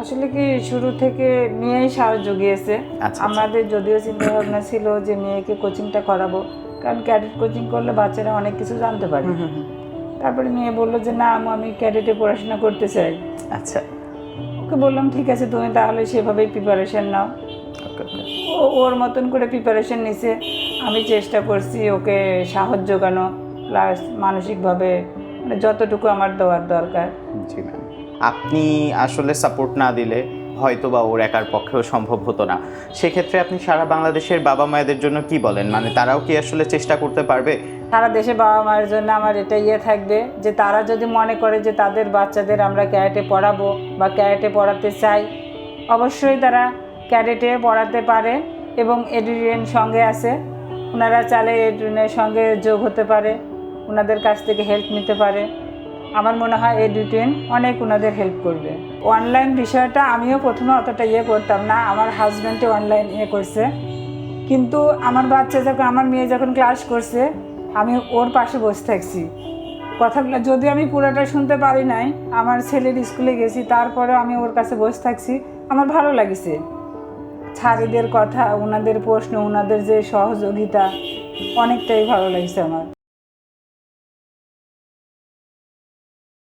আসলে কি শুরু থেকে মেয়েই সাহায্য গিয়েছে আচ্ছা। আমাদের যদিও চিন্তা ভাবনা ছিল যে মেয়েকে কোচিংটা করাবো কারণ ক্যাডেট কোচিং করলে বাচ্চারা অনেক কিছু জানতে পারে। তারপরে মেয়ে বলল যে না আমি ক্যাডেটে পড়াশোনা করতে চাই। আচ্ছা। ওকে বললাম ঠিক আছে তুমি তাহলে সেভাবেই প্রিপারেশন নাও। ও ওর মতন করে প্রিপারেশন নিছে। আমি চেষ্টা করছি ওকে সাহস জোগানো প্লাস মানসিকভাবে মানে যতটুকু আমার দেওয়ার দরকার। জি ম্যাম আপনি আসলে সাপোর্ট না দিলে হয়তো বা ওর একার পক্ষেও সম্ভব হতো না। সেক্ষেত্রে আপনি সারা বাংলাদেশের বাবা মায়েদের জন্য কি বলেন? মানে তারাও কি আসলে চেষ্টা করতে পারবে? সারা দেশে বাবা মায়ের জন্য আমার এটা ইয়ে থাকবে যে তারা যদি মনে করে যে তাদের বাচ্চাদের আমরা ক্যারেটে পড়াবো বা ক্যারেটে পড়াতে চাই, অবশ্যই তারা ক্যারেটে পড়াতে পারে এবং এডুরিয়ান সঙ্গে আছে। ওনারা চালে এডুরিয়ানের সঙ্গে যোগ হতে পারে, ওনাদের কাছ থেকে হেল্প নিতে পারে। আমার মনে হয় এডুটেন অনেক ওনাদের হেল্প করবে। অনলাইন বিষয়টা আমিও প্রথমে অতটা ইয়ে করতাম না, আমার হাজব্যান্ডে অনলাইন ইয়ে করছে। কিন্তু আমার বাচ্চা যখন, আমার মেয়ে যখন ক্লাস করছে, আমি ওর পাশে বসে থাকছি। কথাগুলো, যদি আমি পুরোটা শুনতে পারি নাই, আমার ছেলের স্কুলে গেছি, তারপরেও আমি ওর কাছে বসে থাকছি, আমার ভালো লাগছে। ছাড়িদের কথা ওনাদের প্রশ্ন ওনাদের যে সহযোগিতা, অনেকটাই ভালো লাগছে আমার।